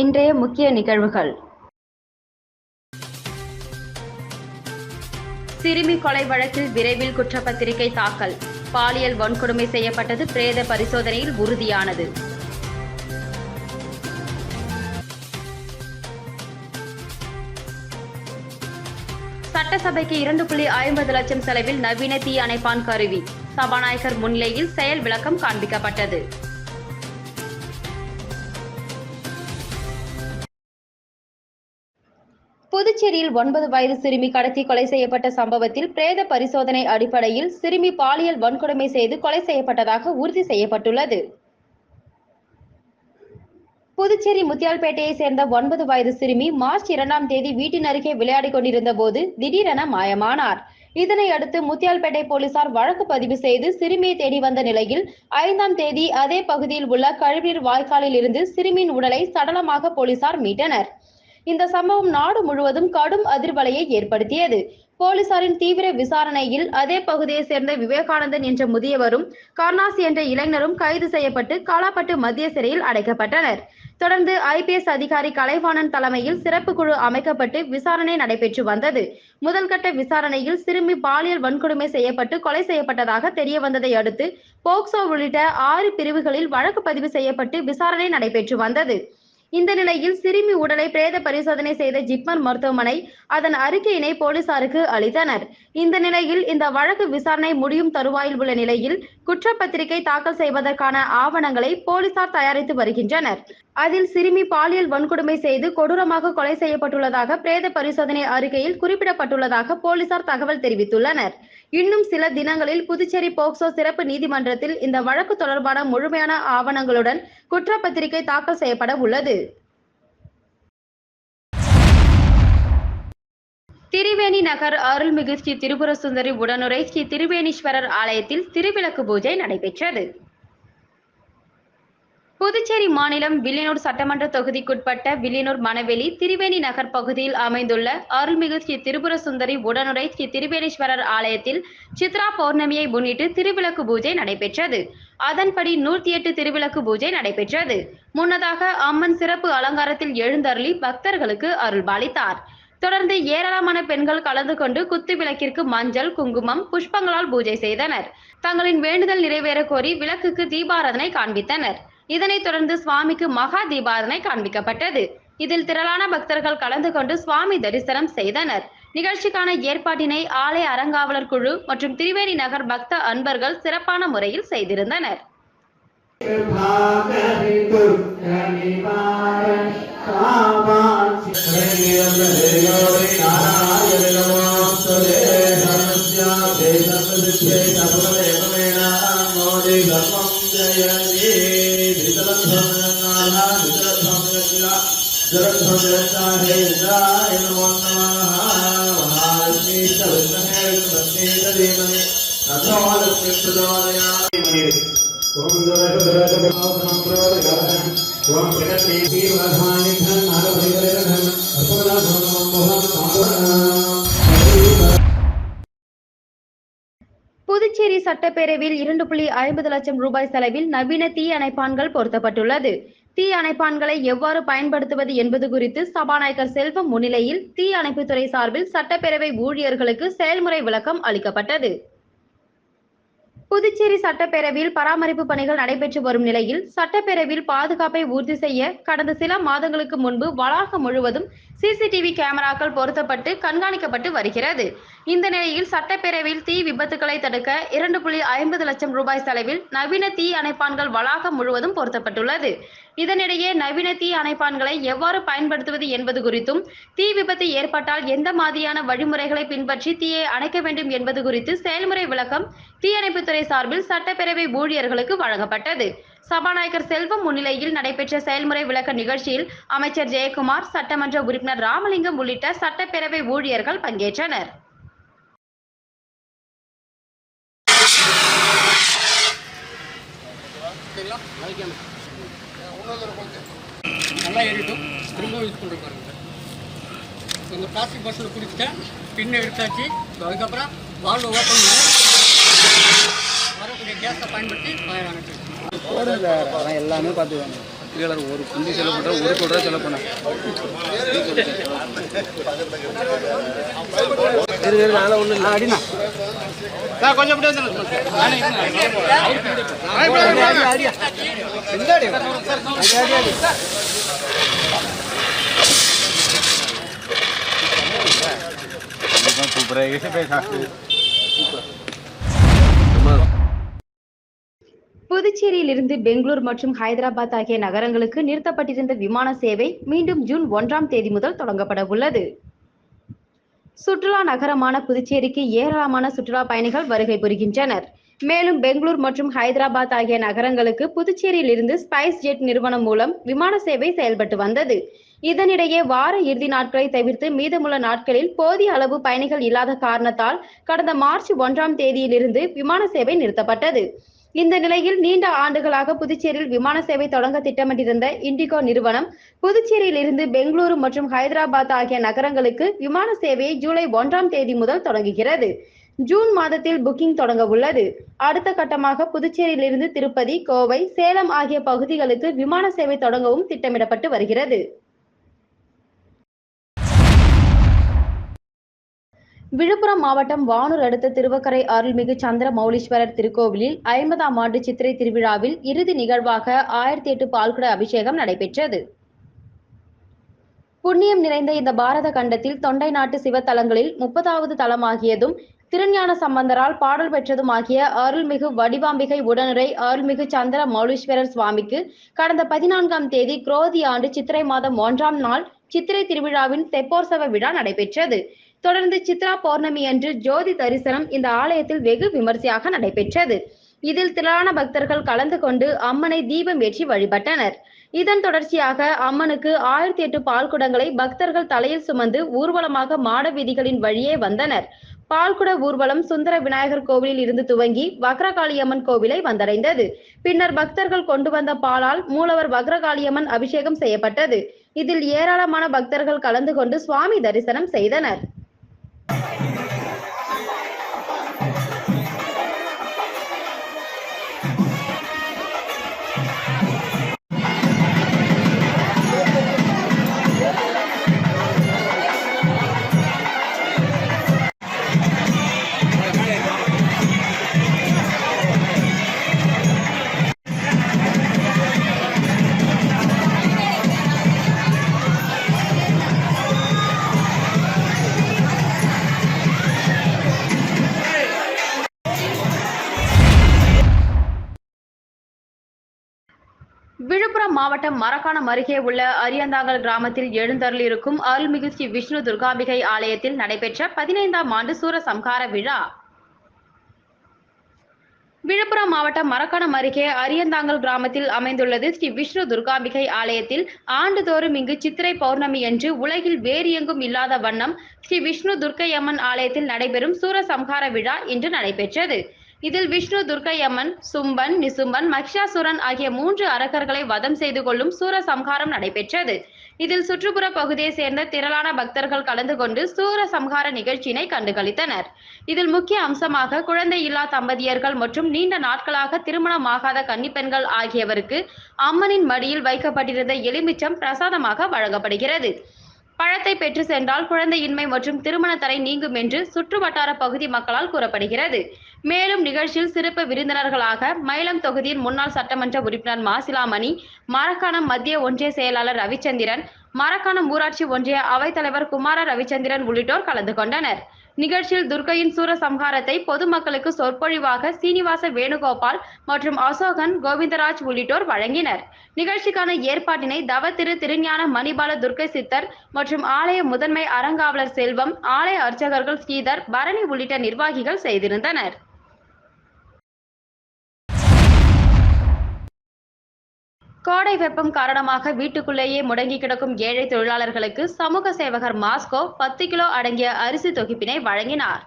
இன்றைய முக்கிய நிகழ்வுகள். சிறுமி கொலை வழக்கில் விரைவில் குற்றப்பத்திரிகை தாக்கல். பாலியல் வன்கொடுமை செய்யப்பட்டது பிரேத பரிசோதனையில் உறுதியானது. சட்டசபைக்கு இரண்டு புள்ளி ஐம்பது லட்சம் செலவில் நவீன தீ அணைப்பான் கருவி. சபாநாயகர் முன்னிலையில் செயல் விளக்கம் காண்பிக்கப்பட்டது. புதுச்சேரியில் ஒன்பது வயது சிறுமி கடத்தி கொலை செய்யப்பட்ட சம்பவத்தில் பிரேத பரிசோதனை அடிப்படையில் சிறுமி பாலியல் வன்கொடுமை செய்து கொலை செய்யப்பட்டதாக உறுதி செய்யப்பட்டுள்ளது. புதுச்சேரி முத்தியால்பேட்டையை சேர்ந்த ஒன்பது வயது சிறுமி மார்ச் இரண்டாம் தேதி வீட்டின் அருகே விளையாடிக் கொண்டிருந்த போது திடீரென மாயமானார். இதனை அடுத்து முத்தியால்பேட்டை போலீசார் வழக்கு பதிவு செய்து சிறுமியை தேடி வந்த நிலையில் ஐந்தாம் தேதி அதே பகுதியில் உள்ள கழிவுநீர் வாய்க்காலில் இருந்து சிறுமியின் உடலை சடலமாக போலீசார் மீட்டனர். இந்த சம்பவம் நாடு முழுவதும் கடும் அதிர்வலையை ஏற்படுத்தியது. போலீசாரின் தீவிர விசாரணையில் அதே பகுதியைச் சேர்ந்த விவேகானந்தன் என்ற முதியவரும் கருணாஸ் என்ற இளைஞரும் கைது செய்யப்பட்டு காலாப்பட்டு மத்திய சிறையில் அடைக்கப்பட்டனர். தொடர்ந்து ஐபிஎஸ் அதிகாரி கலைவாணன் தலைமையில் சிறப்பு குழு அமைக்கப்பட்டு விசாரணை நடைபெற்று வந்தது. முதல்கட்ட விசாரணையில் சிறுமி பாலியல் வன்கொடுமை செய்யப்பட்டு கொலை செய்யப்பட்டதாக தெரிய வந்ததை அடுத்து போக்சோ உள்ளிட்ட ஆறு பிரிவுகளில் வழக்கு பதிவு செய்யப்பட்டு விசாரணை நடைபெற்று வந்தது. இந்த நிலையில் சிறுமி உடலை பிரேத பரிசோதனை செய்த ஜிப்மர் மருத்துவமனை அதன் அறிக்கையினை போலீசாருக்கு அளித்தனர். இந்த நிலையில் இந்த வழக்கு விசாரணை முடியும் தருவாயில் உள்ள நிலையில் குற்றப்பத்திரிகை தாக்கல் செய்வதற்கான ஆவணங்களை போலீசார் தயாரித்து வருகின்றனர். அதில் சிறுமி பாலியல் வன்கொடுமை செய்து கொடூரமாக கொலை செய்யப்பட்டுள்ளதாக பிரேத பரிசோதனை அறிக்கையில் குறிப்பிடப்பட்டுள்ளதாக போலீசார் தகவல் தெரிவித்துள்ளனர். இன்னும் சில தினங்களில் புதுச்சேரி போக்சோ சிறப்பு நீதிமன்றத்தில் இந்த வழக்கு தொடர்பான முழுமையான ஆவணங்களுடன் குற்றப்பத்திரிகை தாக்கல் செய்யப்பட உள்ளது. திரிவேணி நகர் அருள்மிகு ஸ்ரீ திரிபுர சுந்தரி உடனுரை ஸ்ரீ திருவேணீஸ்வரர் ஆலயத்தில் திருவிளக்கு பூஜை நடைபெற்றது. புதுச்சேரி மாநிலம் வில்லியனூர் சட்டமன்ற தொகுதிக்குட்பட்ட வில்லியனூர் மணவெளி திரிவேணி நகர் பகுதியில் அமைந்துள்ள அருள்மிகு ஸ்ரீ திரிபுர சுந்தரி உடனுரை ஸ்ரீ திரிவேணீஸ்வரர் ஆலயத்தில் சித்ரா பௌர்ணமியை முன்னிட்டு திருவிளக்கு பூஜை நடைபெற்றது. அதன்படி நூற்றி எட்டு திருவிளக்கு பூஜை நடைபெற்றது. முன்னதாக அம்மன் சிறப்பு அலங்காரத்தில் எழுந்தருளி பக்தர்களுக்கு அருள்பாலித்தார். தொடர்ந்து ஏராளமான பெண்கள் கலந்து கொண்டு குத்து விளக்கிற்கு மஞ்சள் குங்குமம் புஷ்பங்களால் பூஜை செய்தனர். தங்களின் வேண்டுதல் நிறைவேற கோரி விளக்குக்கு தீபாராதனை காண்பித்தனர். இதனைத் தொடர்ந்து சுவாமிக்கு மகா தீபாரணை காண்பிக்கப்பட்டது. இதில் திரளான பக்தர்கள் கலந்து கொண்டு சுவாமி தரிசனம் செய்தனர். நிகழ்ச்சிக்கான ஏற்பாட்டினை ஆலய அறங்காவலர் குழு மற்றும் திரிவேணி நகர் பக்த அன்பர்கள் சிறப்பான முறையில் செய்திருந்தனர். புதுச்சேரி சட்டப்பேரவையில் இரண்டு புள்ளி ஐம்பது லட்சம் ரூபாய் செலவில் நவீன தீ அணைப்பான்கள் பொருத்தப்பட்டுள்ளது. தீ அணைப்பான்களை எவ்வாறு பயன்படுத்துவது என்பது குறித்து சபாநாயகர் செல்வம் முன்னிலையில் தீ அணைப்புத்துறை சார்பில் சட்டப்பேரவை ஊழியர்களுக்கு செயல்முறை விளக்கம் அளிக்கப்பட்டது. புதுச்சேரி சட்டப்பேரவையில் பராமரிப்பு பணிகள் நடைபெற்று வரும் நிலையில் சட்டப்பேரவையில் பாதுகாப்பை உறுதி செய்ய கடந்த சில மாதங்களுக்கு முன்பு வளாகம் முழுவதும் சிசிடிவி கேமராக்கள் பொருத்தப்பட்டு கண்காணிக்கப்பட்டு வருகிறது. இந்த நிலையில் சட்டப்பேரவையில் தீ விபத்துகளை தடுக்க இரண்டு புள்ளி ஐம்பது லட்சம் ரூபாய் செலவில் நவீன தீ அணைப்பான்கள் வளாகம் முழுவதும் பொருத்தப்பட்டுள்ளது. இதனிடையே நவீன தீ அணைப்பான்களை எவ்வாறு பயன்படுத்துவது என்பது குறித்தும் தீ விபத்து ஏற்பட்டால் எந்த மாதிரியான வழிமுறைகளை பின்பற்றி தீயை அணைக்க வேண்டும் என்பது குறித்து செயல்முறை விளக்கம் தீயணைப்புத்துறை சார்பில் சட்டப்பேரவை ஊழியர்களுக்கு வழங்கப்பட்டது. சபாநாயகர் செல்வம் முன்னிலையில் நடைபெற்ற செயல்முறை விளக்க நிகழ்ச்சியில் அமைச்சர் ஜெயக்குமார் சட்டமன்ற உறுப்பினர் ராமலிங்கம் உள்ளிட்ட சட்டப்பேரவை ஊழியர்கள் பங்கேற்றனர். நல்லா ஏறிட்டும். திரும்ப யூஸ் பண்ணுற பாருங்க. இந்த பிளாஸ்டிக் பஸ்ஸில் குடிச்சிட்டேன். பின்ன எடுத்தாச்சு அதுக்கப்புறம் வால்வு ஓப்பன் பண்ணி வரக்கூடிய கேஸை பயன்படுத்தி பயணம் எல்லாமே பார்த்துக்கணும் எல்லாரும் ஒரு குண்டி செலவு பண்ணுறேன் ஒரு கோடி ரூபா செலவு பண்ணேன் இரு ஒன்று நானும் ஒன்றும் இல்லை அடினா சார் கொஞ்சம் அப்படியே வந்துடுங்க. புதுச்சேரியிலிருந்து பெங்களூர் மற்றும் ஹைதராபாத் ஆகிய நகரங்களுக்கு நிறுத்தப்பட்டிருந்த விமான சேவை மீண்டும் ஜூன் ஒன்றாம் தேதி முதல் தொடங்கப்பட உள்ளது. சுற்றுலா நகரமான புதுச்சேரிக்கு ஏராளமான சுற்றுலா பயணிகள் வருகை புரிகின்றனர். மேலும் பெங்களூர் மற்றும் ஹைதராபாத் ஆகிய நகரங்களுக்கு புதுச்சேரியில் இருந்து ஸ்பைஸ் ஜெட் நிறுவனம் மூலம் விமான சேவை செயல்பட்டு வந்தது. இதனிடையே வார இறுதி நாட்களை தவிர்த்து மீதமுள்ள நாட்களில் போதிய அளவு பயணிகள் இல்லாத காரணத்தால் கடந்த மார்ச் ஒன்றாம் தேதியிலிருந்து விமான சேவை நிறுத்தப்பட்டது. இந்த நிலையில் நீண்ட ஆண்டுகளாக புதுச்சேரியில் விமான சேவை தொடங்க திட்டமிட்டிருந்த இண்டிகோ நிறுவனம் புதுச்சேரியிலிருந்து பெங்களூரு மற்றும் ஹைதராபாத் ஆகிய நகரங்களுக்கு விமான சேவையை ஜூலை ஒன்றாம் தேதி முதல் தொடங்குகிறது. ஜூன் மாதத்தில் புக்கிங் தொடங்க உள்ளது. அடுத்த கட்டமாக புதுச்சேரியிலிருந்து திருப்பதி கோவை சேலம் ஆகிய பகுதிகளுக்கு விமான சேவை தொடங்கவும் திட்டமிடப்பட்டு வருகிறது. விழுப்புரம் மாவட்டம் வானூர் அடுத்த திருவக்கரை அருள்மிகு சந்திர மௌலீஸ்வரர் திருக்கோவிலில் ஐம்பதாம் ஆண்டு சித்திரை திருவிழாவில் இறுதி நிகழ்வாக ஆயிரத்தி எட்டு பால்குட அபிஷேகம் நடைபெற்றது. புண்ணியம் நிறைந்த இந்த பாரத கண்டத்தில் தொண்டை நாட்டு சிவத்தலங்களில் முப்பதாவது தலமாகியதும் திருஞான சம்பந்தரால் பாடல் பெற்றதுமாகிய அருள்மிகு வடிவாம்பிகை உடனுரை அருள்மிகு சந்திர மௌலீஸ்வரர் சுவாமிக்கு கடந்த பதினான்காம் தேதி குரோதி ஆண்டு சித்திரை மாதம் ஒன்றாம் நாள் சித்திரை திருவிழாவின் தெப்போற்சவ விழா நடைபெற்றது. தொடர்ந்து சித்ரா பௌர்ணமி அன்று ஜோதி தரிசனம் இந்த ஆலயத்தில் வெகு விமர்சையாக நடைபெற்றது. இதில் திரளான பக்தர்கள் கலந்து கொண்டு அம்மனை தீபம் ஏற்றி வழிபட்டனர். இதன் தொடர்ச்சியாக அம்மனுக்கு ஆயிரத்தி எட்டு பால்குடங்களை பக்தர்கள் தலையில் சுமந்து ஊர்வலமாக மாட வீதிகளின் வழியே வந்தனர். பால்குட ஊர்வலம் சுந்தர விநாயகர் கோவிலில் இருந்து துவங்கி வக்ரகாளியம்மன் கோவிலை வந்தடைந்தது. பின்னர் பக்தர்கள் கொண்டு வந்த பாலால் மூலவர் வக்ரகாளியம்மன் அபிஷேகம் செய்யப்பட்டது. இதில் ஏராளமான பக்தர்கள் கலந்து கொண்டு சுவாமி தரிசனம் செய்தனர். விழுப்புரம் மாவட்டம் மரக்காணம் அருகே உள்ள அரியந்தாங்கல் கிராமத்தில் எழுந்தருளிருக்கும் அருள்மிகு ஸ்ரீ விஷ்ணு துர்காம்பிகை ஆலயத்தில் நடைபெற்ற பதினைந்தாம் ஆண்டு சூரசம்ஹார விழா. விழுப்புரம் மாவட்டம் மரக்காணம் அருகே அரியந்தாங்கல் கிராமத்தில் அமைந்துள்ளது ஸ்ரீ விஷ்ணு துர்காம்பிகை ஆலயத்தில் ஆண்டுதோறும் இங்கு சித்திரை பௌர்ணமி என்று உலகில் வேறு எங்கும் இல்லாத வண்ணம் ஸ்ரீ விஷ்ணு துர்க்கையம்மன் ஆலயத்தில் நடைபெறும் சூரசம்ஹார விழா இன்று நடைபெற்றது. இதில் விஷ்ணு துர்க்கையம்மன் சும்பன் நிசும்பன் மகிஷாசுரன் ஆகிய மூன்று அரக்கர்களை வதம் செய்து கொள்ளும் சூரசம்ஹாரம் நடைபெற்றது. இதில் சுற்றுப்புற பகுதியை சேர்ந்த திரளான பக்தர்கள் கலந்து கொண்டு சூர சம்ஹார நிகழ்ச்சியினை கண்டுகளித்தனர். இதில் முக்கிய அம்சமாக குழந்தை இல்லா தம்பதியர்கள் மற்றும் நீண்ட நாட்களாக திருமணமாகாத கன்னிப்பெண்கள் ஆகியவருக்கு அம்மனின் மடியில் வைக்கப்பட்டிருந்த எலுமிச்சம் பிரசாதமாக வழங்கப்படுகிறது. பழத்தை பெற்று சென்றால் குழந்தையின்மை மற்றும் திருமண தடை நீங்கும் என்று சுற்று வட்டார பகுதி மக்களால் கூறப்படுகிறது. மேலும் நிகழ்ச்சியில் சிறப்பு விருந்தினர்களாக மயிலம் தொகுதியின் முன்னாள் சட்டமன்ற உறுப்பினர் மாசிலாமணி மரக்காணம் மத்திய ஒன்றிய செயலாளர் ரவிச்சந்திரன் மரக்காணம் ஊராட்சி ஒன்றிய அவைத்தலைவர் குமார ரவிச்சந்திரன் உள்ளிட்டோர் கலந்து கொண்டனர். நிகழ்ச்சியில் துர்கையின் சூரசம்ஹாரத்தை பொதுமக்களுக்கு சொற்பொழிவாக சீனிவாச வேணுகோபால் மற்றும் அசோகன் கோவிந்தராஜ் உள்ளிட்டோர் வழங்கினர். நிகழ்ச்சிக்கான ஏற்பாட்டினை தவ திரு திருஞான மணிபால துர்க்கை சித்தர் மற்றும் ஆலய முதன்மை அறங்காவலர் செல்வம் ஆலய அர்ச்சகர்கள் ஸ்ரீதர் பரணி உள்ளிட்ட நிர்வாகிகள் செய்திருந்தனர். கோடை வெப்பம் காரணமாக வீட்டுக்குள்ளேயே முடங்கி கிடக்கும் ஏழை தொழிலாளர்களுக்கு சமூக சேவகர் மாஸ்கோ பத்து கிலோ அடங்கிய அரிசி தொகுப்பினை வழங்கினார்.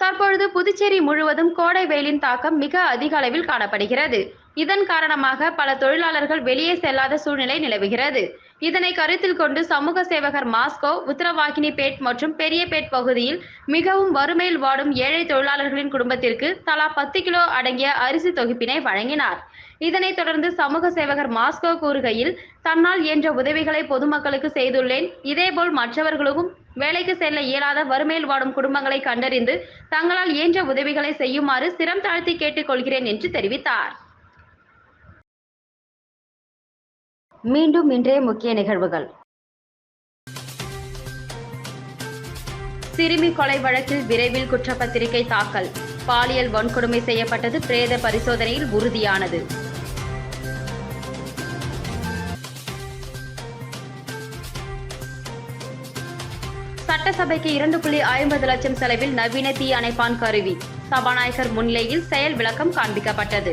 தற்பொழுது புதுச்சேரி முழுவதும் கோடை வெயிலின் தாக்கம் மிக அதிக அளவில் காணப்படுகிறது. இதன் காரணமாக பல தொழிலாளர்கள் வெளியே செல்லாத சூழ்நிலை நிலவுகிறது. இதனை கருத்தில் கொண்டு சமூக சேவகர் மாஸ்கோ உத்தரவாகினிபேட் மற்றும் பெரியபேட் பகுதியில் மிகவும் வறுமையில் வாடும் ஏழை தொழிலாளர்களின் குடும்பத்திற்கு தலா பத்து கிலோ அடங்கிய அரிசி தொகுப்பினை வழங்கினார். இதனைத் தொடர்ந்து சமூக சேவகர் மாஸ்கோ கூறுகையில் தன்னால் இயன்ற உதவிகளை பொதுமக்களுக்கு செய்துள்ளேன். இதேபோல் மற்றவர்களுக்கும் வேலைக்கு செல்ல இயலாத வறுமையில் வாடும் குடும்பங்களை கண்டறிந்து தங்களால் இயன்ற உதவிகளை செய்யுமாறு சிரம் தாழ்த்தி கேட்டுக்கொள்கிறேன் என்று தெரிவித்தார். மீண்டும் இன்றைய முக்கிய நிகழ்வுகள். சிறுமி கொலை வழக்கில் விரைவில் குற்றப்பத்திரிகை தாக்கல். பாலியல் வன்கொடுமை செய்யப்பட்டது பிரேத பரிசோதனையில் உறுதியானது. சட்டசபைக்கு இரண்டு புள்ளி ஐம்பது லட்சம் செலவில் நவீன தீ அணைப்பான் கருவி. சபாநாயகர் முன்னிலையில் செயல் விளக்கம் காண்பிக்கப்பட்டது.